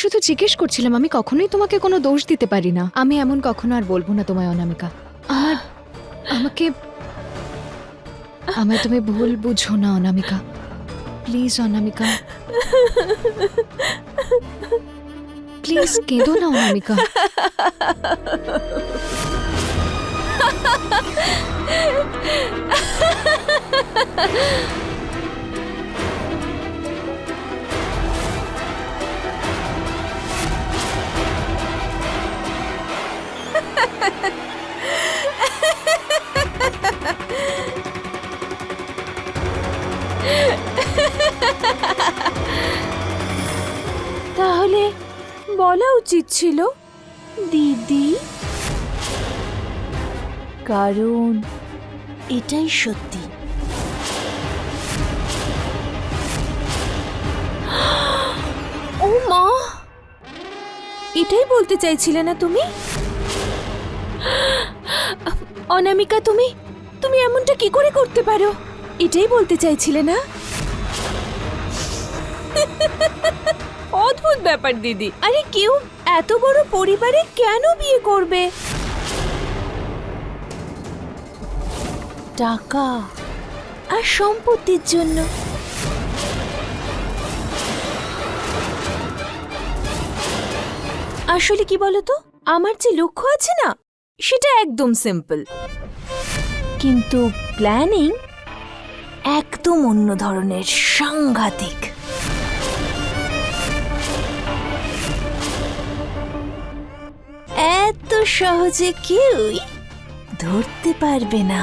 শুধু জিজ্ঞেস করছিলাম, আমি কখনোই তোমাকে কোনো দোষ দিতে পারি না। আমি এমন কখনো আর বলব না তোমায়, অনামিকা। আমার আমাকে, আমায় তুমি ভুল বুঝো না, অনামিকা। Please Anamika. প্লিজ, কেঁদো না, অনামিকা। উচিত ছিল? দিদি? কারণ এটাই সত্যি। ও মা! এটাই বলতে চাইছিলে না তুমি? অনামিকা, তুমি তুমি এমনটা কি করে করতে পারো? এটাই বলতে চাইছিলে না? ব্যাপার, দিদি। আরে কেউ এত বড় পরিবারে কেন বিয়ে করবে? টাকা আর সম্পত্তির জন্য। আসলে কি বলতো, আমার যে লক্ষ্য আছে না, সেটা একদম সিম্পল কিন্তু প্ল্যানিং একদম অন্য ধরনের সাংঘাতিক। এত সহজে কেউই ধরতে পারবে না।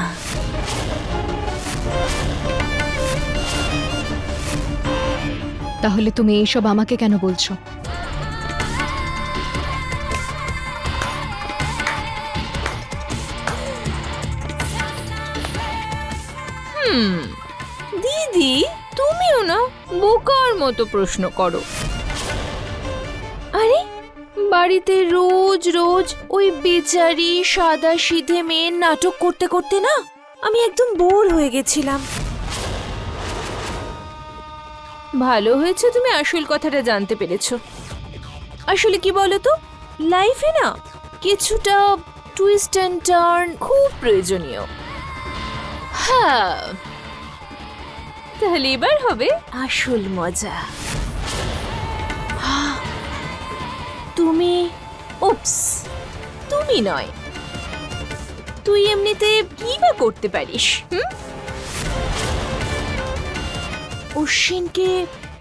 তাহলে তুমি এইসব আমাকে কেন বলছো? দিদি তুমিও না বোকার মতো প্রশ্ন করো। বাড়িতে রোজ রোজ ওই বেচারি সাদা সিধে মেয়ের নাটক করতে করতে না আমি একদম বোর হয়ে গেছিলাম। ভালো হয়েছে তুমি আসল কথাটা জানতে পেরেছ। আসলে কি বলো তো লাইফে না কিছুটা টুইস্ট অ্যান্ড টার্ন খুব প্রয়োজনীয়। হ্যাঁ। তাহলে এবার হবে আসল মজা। তুমি উপস তুমি নয়। তুই এমনিতে কি বা করতে পারিস, হুম? অশ্বিনকে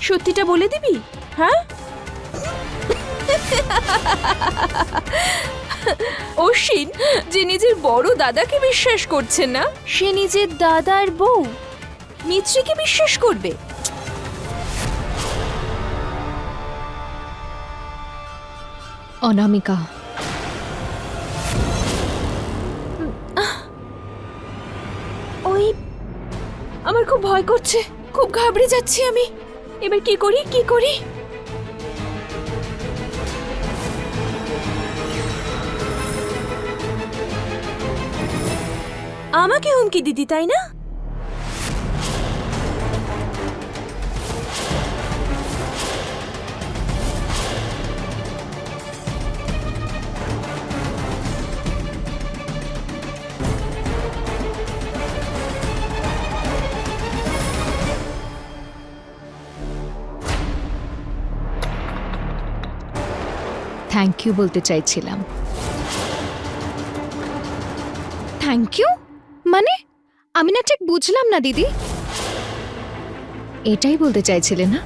সত্যিটা বলে দিবি হ্যাঁ? অশ্বিন, যে নিজের বড় দাদাকে বিশ্বাস করছে না, সে নিজের দাদার বউ, মিত্রিকে বিশ্বাস করবে। অনামিকা। ওই, আমার খুব ভয় করছে। খুব ঘাবড়ে যাচ্ছি আমি। এবার কি করি কি করি? আমাকে হুমকি দিদি তাই না? থ্যাংক ইউ বলতে চাইছিলাম। থ্যাংক ইউ মানে? আমি না ঠিক বুঝলাম না, দিদি। এটাই বলতে চাইছিলে না?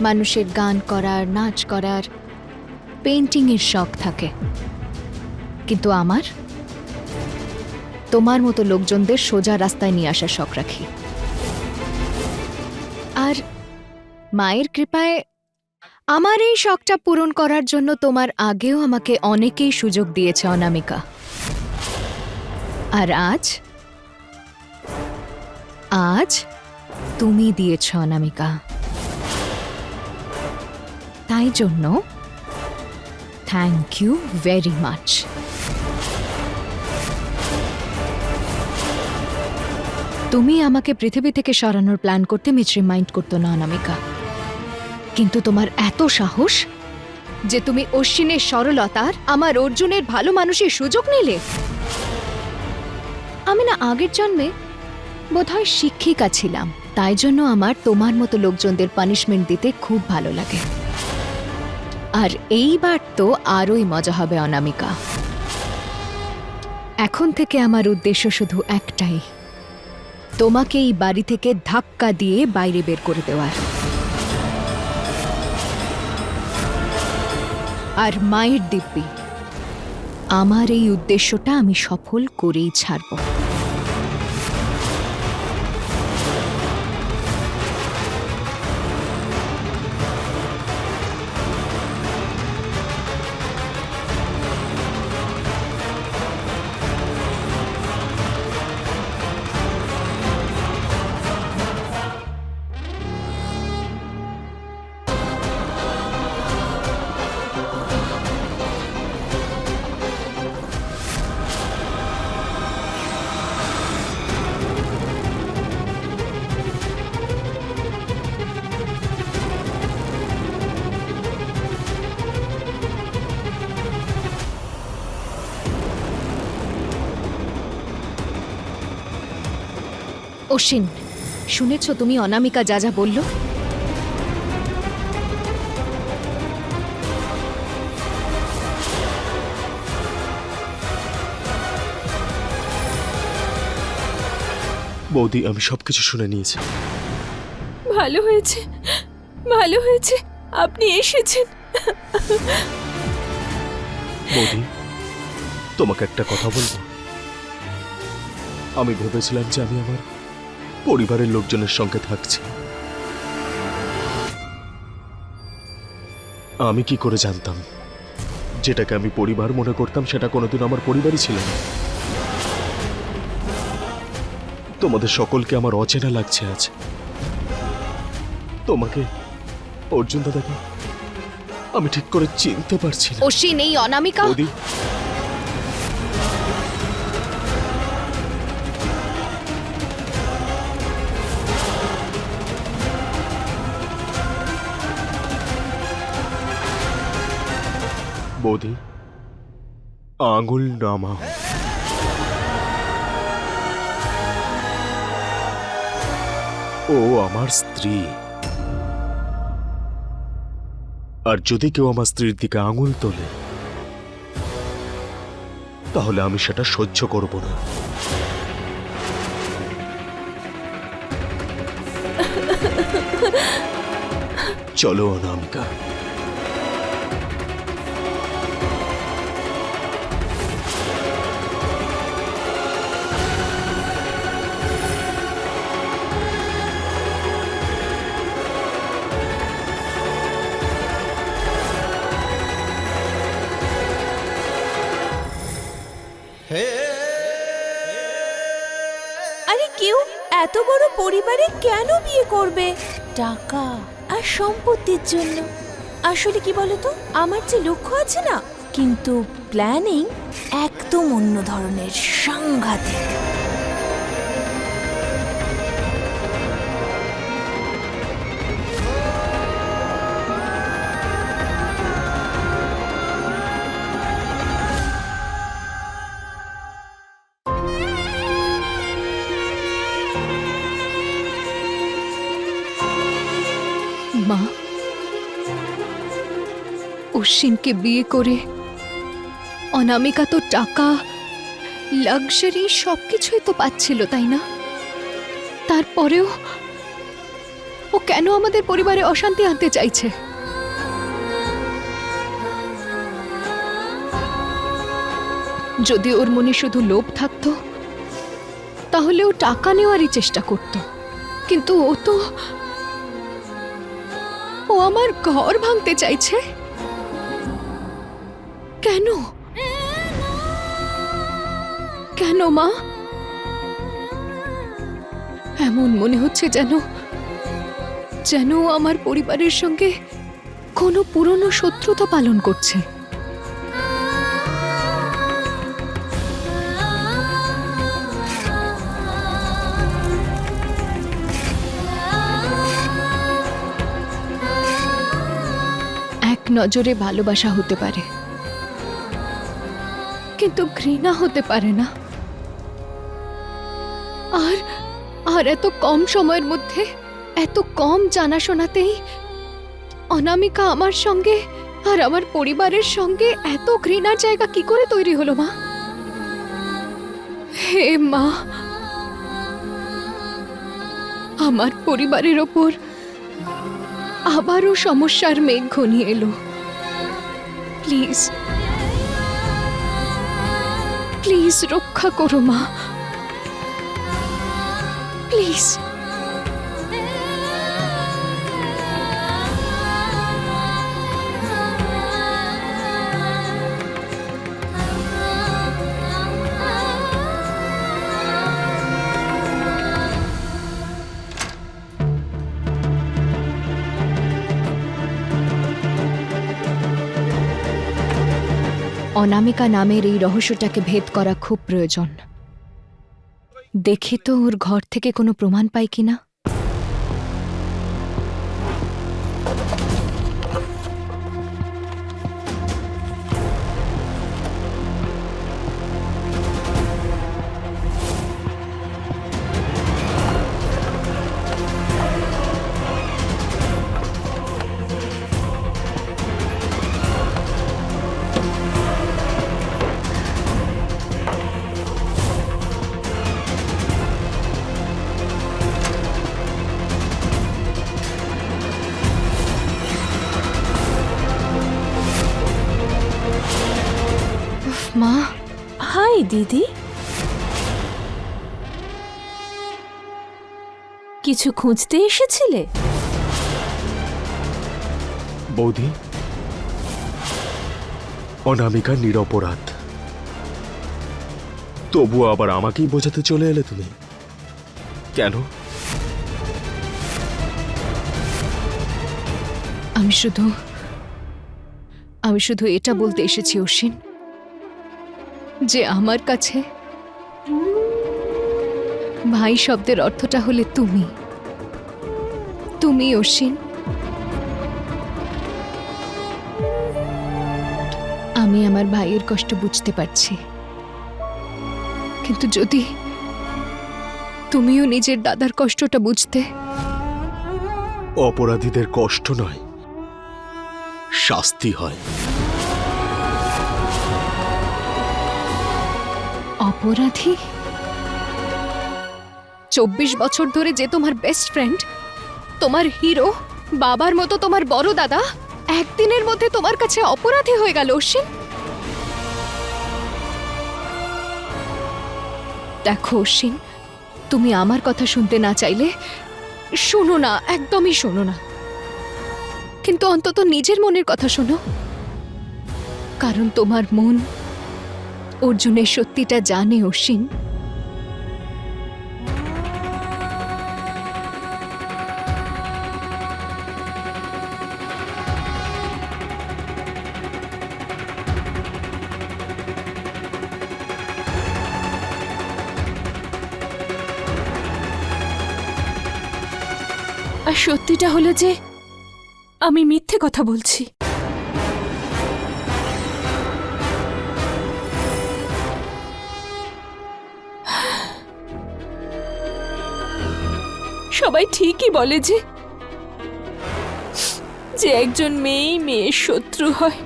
মানুষের গান করার, নাচ করার পেন্টিং এর শখ থাকে। কিন্তু আমার? তোমার মতো লোকজনদের সোজা রাস্তায় নিয়ে আসার শখ রাখি। আর মায়ের কৃপায় আমার এই শখটা পূরণ করার জন্য তোমার আগেও আমাকে অনেকেই সুযোগ দিয়েছে, অনামিকা। আর আজ? আজ তুমি দিয়েছ, অনামিকা। তাই জন্য থ্যাংক ইউ ভেরি মাচ। তুমি আমাকে পৃথিবী থেকে সরানোর প্ল্যান করতে মিছ রিমাইন্ড করতো না, অনামিকা। কিন্তু তোমার এত সাহস যে তুমি অশ্বিনের সরলতার, আমার অর্জুনের ভালো মানুষের সুযোগ নিলে? আমি না আগের জন্মে বোধহয় শিক্ষিকা ছিলাম, তাই জন্য আমার তোমার মতো লোকজনদের পানিশমেন্ট দিতে খুব ভালো লাগে। আর এইবার তো আরোই মজা হবে অনামিকা। এখন থেকে আমার উদ্দেশ্য শুধু একটাই তোমাকে এই বাড়ি থেকে ধাক্কা দিয়ে বাইরে বের করে দেওয়ার। আর মায়ের দিব্যি। আমার এই উদ্দেশ্যটা আমি সফল করেই ছাড়ব। অশ্বিন শুনেছ তুমি অনামিকা যা যা বলল? বৌদি আমি সবকিছু শুনে নিয়েছি। ভালো হয়েছে ভালো হয়েছে আপনি এসেছেন। বৌদি তোমাকে একটা কথা বলব। আমি ভেবেছিলাম যে আমি আমার পরিবারের লোকজনের সঙ্গে থাকছি। আমি কি করে জানতাম? যেটাকে আমি পরিবার মনে করতাম সেটা কোনোদিন আমার পরিবারই ছিল না। তোমাদের সকলকে আমার অচেনা লাগছে আজ। তোমাকে অর্জুন দাদাকে আমি ঠিক করে চিনতে পারছি না। অশ্বিন এই অনামিকা। বৌদি, আঙুল নামা ও আমার স্ত্রী। আর যদি কেউ আমার স্ত্রীর দিকে আঙুল তোলে, তাহলে আমি সেটা সহ্য করব না। চলো, অনামিকা। আরে কেউ এত বড় পরিবারে কেন বিয়ে করবে? টাকা আর সম্পত্তির জন্য। আসলে কি বলতো? আমার যে লক্ষ্য আছে না, কিন্তু প্ল্যানিং একদম অন্য ধরনের সাংঘাতিক। অশ্বিনকে বিয়ে করে। অনামিকা তো টাকা, লাক্সারি সবকিছুই তো পাচ্ছিল, তাই না? তারপরেও ও কেন আমাদের পরিবারে অশান্তি আনতে চাইছে? যদি ওর মনে শুধু লোভ থাকতো, তাহলে ও টাকা নেওয়ারই চেষ্টা করত। কিন্তু ও তো, ও আমার ঘর ভাঙতে চাইছে। কেন? কেন মা? এমন মনে হচ্ছে যেন যেন আমার পরিবারের সঙ্গে কোনো পুরনো শত্রুতা পালন করছে। নজরে ভালোবাসা হতে পারে। কিন্তু ঘৃণা হতে পারে না। আর আর এত কম সময়ের মধ্যে, এত কম জানাশোনাতেই অনামিকা আমার সঙ্গে আর আমার পরিবারের সঙ্গে এত ঘৃণার জায়গা কি করে তৈরি হলো, মা? হে মা! আমার পরিবারের ওপর আবারও সমস্যার মেঘ ঘনিয়ে এলো। প্লিজ প্লিজ রক্ষা করো মা। প্লিজ। অনামিকা নামের এই রহস্যটাকে ভেদ করা খুব প্রয়োজন। দেখি তো ওর ঘর থেকে কোনো প্রমাণ পাই কিনা? দিদি? কিছু খুঁজতে এসেছিলে? বৌদি অনামিকা নিরপরাধ। তবুও আবার আমাকেই বোঝাতে চলে এলে তুমি। কেন? আমি শুধু আমি শুধু এটা বলতে এসেছি অশ্বিন। যে আমার কাছে ভাই শব্দের অর্থটা হলে তুমি। তুমি, অশ্বিন। আমি আমার ভাইয়ের কষ্ট বুঝতে পারছি। কিন্তু যদি তুমিও নিজের দাদার কষ্টটা বুঝতে। অপরাধীদের কষ্ট নয়, শাস্তি হয়। অপরাধী? চব্বিশ বছর ধরে যে তোমার বেস্ট ফ্রেন্ড তোমার হিরো বাবার মতো তোমার বড় দাদা, একদিনের মধ্যে তোমার কাছে অপরাধী হয়ে গেল অশ্বিন। দেখো অশ্বিন, তুমি আমার কথা শুনতে না চাইলে শোনো না, একদমই শোনো না। কিন্তু অন্তত নিজের মনের কথা শোনো। কারণ তোমার মন অর্জুনের সত্যিটা জানে অশ্বিন আর সত্যিটা হলো যে আমি মিথ্যে কথা বলছি। সবাই ঠিকই বলে যে যে একজন মেয়েই মেয়ের শত্রু হয়।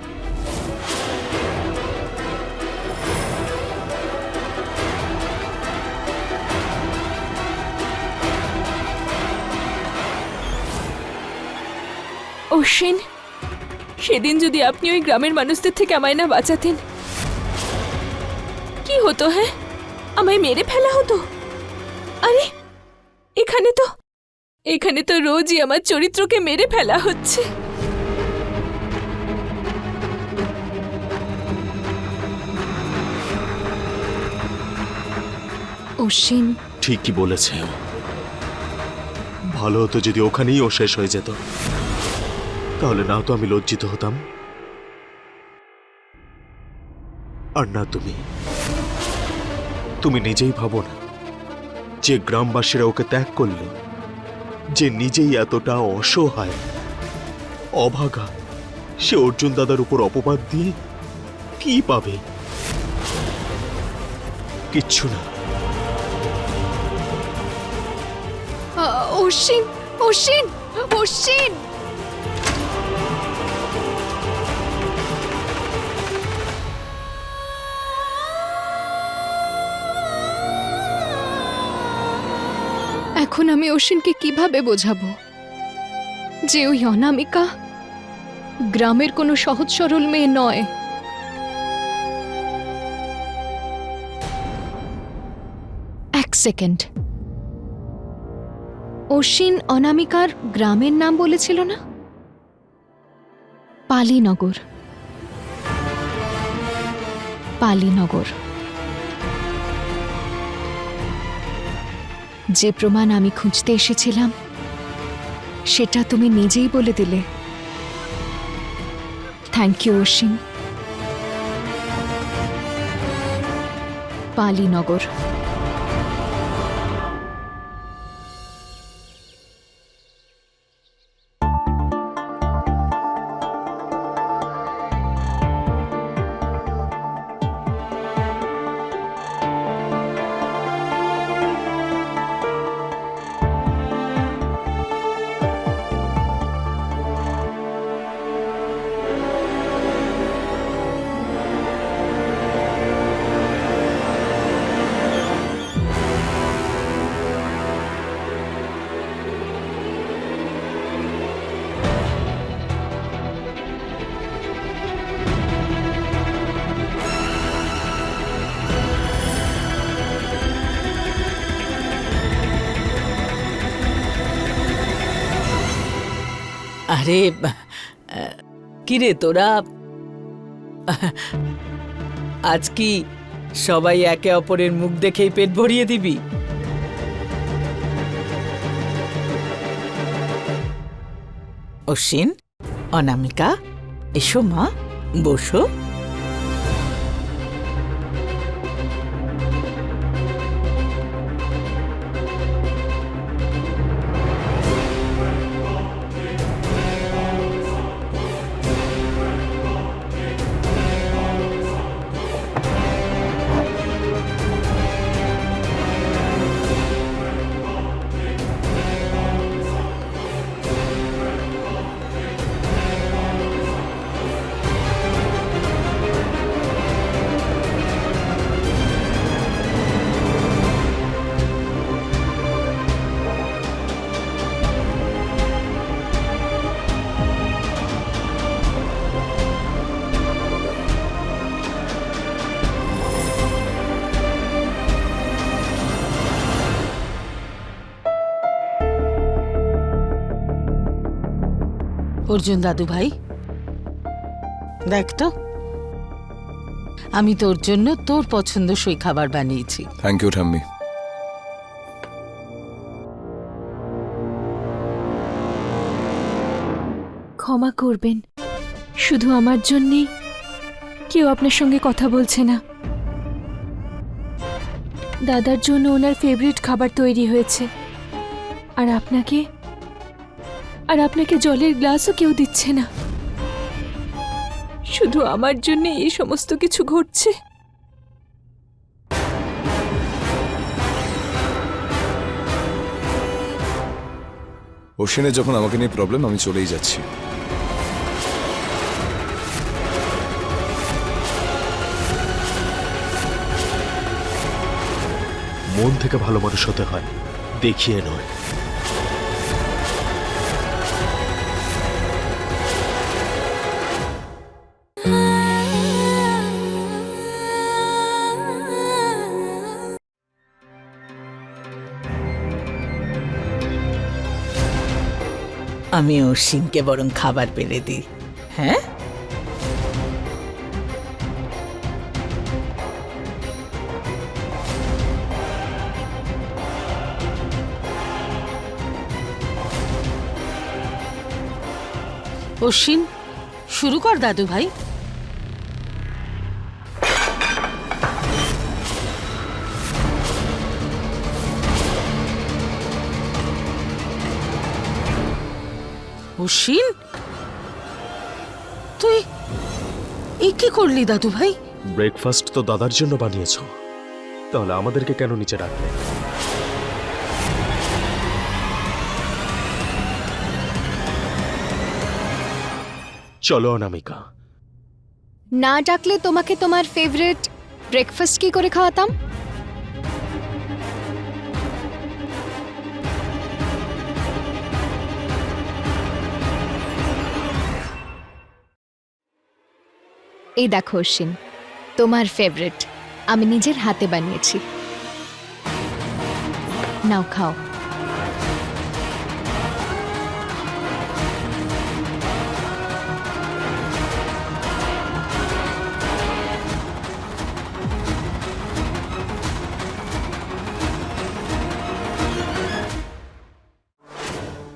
অশ্বিন, সেদিন যদি আপনি ওই গ্রামের মানুষদের থেকে আমায় না বাঁচাতেন, কি হতো হ্যাঁ? আমায় মেরে ফেলা হতো? আরে, এখানে তো এখানে তো রোজই আমার চরিত্রকে মেরে ফেলা হচ্ছে। অশ্বিন। ঠিকই বলেছে ও। ভালো হতো যদি ওখানেই ও শেষ হয়ে যেত। তাহলে না তো আমি লজ্জিত হতাম। আর না তুমি। তুমি নিজেই ভাবো না। যে গ্রামবাসীরা ওকে ত্যাগ করল যে নিজেই এতটা অসহায়, অভাগা, সে অর্জুন দাদার উপর অপবাদ দিয়ে কি পাবে? কিচ্ছু না। অশ্বিন অশ্বিন অশ্বিন! এখন আমি অশ্বিনকে কীভাবে বোঝাবো? যে ওই অনামিকা গ্রামের কোনো সহজ সরল মেয়ে নয়। এক সেকেন্ড। অশ্বিন অনামিকার গ্রামের নাম বলেছিল না? পালিনগর। পালিনগর। যে প্রমাণ আমি খুঁজতে এসেছিলাম সেটা তুমি নিজেই বলে দিলে। Thank you Asim Palinagar. আরে কিরে তোরা? আজ কি সবাই একে অপরের মুখ দেখেই পেট ভরিয়ে দিবি? অশ্বিন, অনামিকা, এসো মা, বসো। অর্জুন দাদু ভাই। দেখ তো। আমি তোর জন্য তোর পছন্দসই খাবার বানিয়েছি। থ্যাংক ইউ ঠাম্মি। ক্ষমা করবেন। শুধু আমার জন্যেই কেউ আপনার সঙ্গে কথা বলছে না। দাদার জন্য ওনার ফেভারিট খাবার তৈরি হয়েছে। আর আপনাকে আর আপনাকে জলের গ্লাসও কেউ দিচ্ছে না। শুধু আমার জন্য এই সমস্ত কিছু ঘটছে। অশ্বিনের যখন আমাকে নিয়ে প্রবলেম আমি চলেই যাচ্ছি। মন থেকে ভালো মানুষ হতে হয় দেখিয়ে নয়। আমি অশ্বিনকে বরং খাবার পেলে দিই। হ্যাঁ? অশ্বিন শুরু কর দাদু ভাই অশ্বিন এ কি করলি দাদু ভাই? ব্রেকফাস্ট তো দাদার জন্য বানিয়েছ। তাহলে আমাদেরকে কেন নিচে রাখলে? চলো অনামিকা। না ডাকলে তোমাকে তোমার ফেভারিট ব্রেকফাস্ট কি করে খাওয়াতাম? এই দেখো অশ্বিন, তোমার ফেভারিট আমি নিজের হাতে বানিয়েছি। নাও খাও।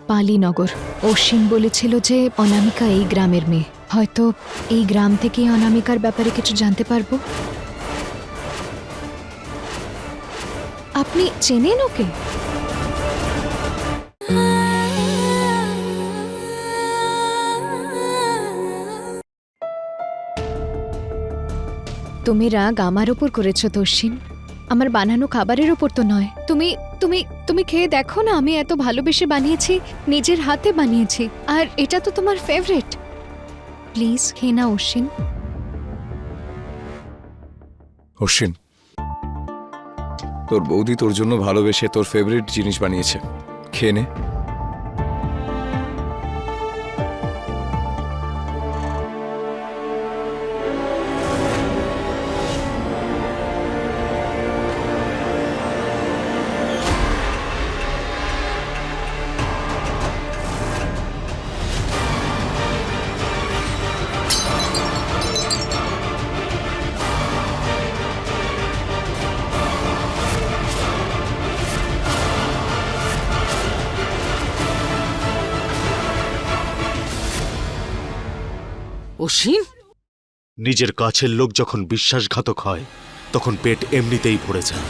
পালিনগর, অশ্বিন বলেছিল যে অনামিকা এই গ্রামের মেয়ে। হয়তো এই গ্রাম থেকেই অনামিকার ব্যাপারে কিছু জানতে পারব? আপনি চেনেন ওকে? তুমি রাগ আমার ওপর করেছ তো আমার বানানো খাবারের ওপর তো নয়। তুমি তুমি তুমি খেয়ে দেখো না, আমি এত ভালোবেসে বানিয়েছি, নিজের হাতে বানিয়েছি। আর এটা তো তোমার ফেভারিট প্লিজ খেয়ে না অশ্বিন। অশ্বিন, তোর বৌদি তোর জন্য ভালোবেসে তোর ফেভারিট জিনিস বানিয়েছে। খেয়ে নে। নিজের কাছের লোক যখন বিশ্বাসঘাতক হয় তখন পেট এমনিতেই ভরে যায়।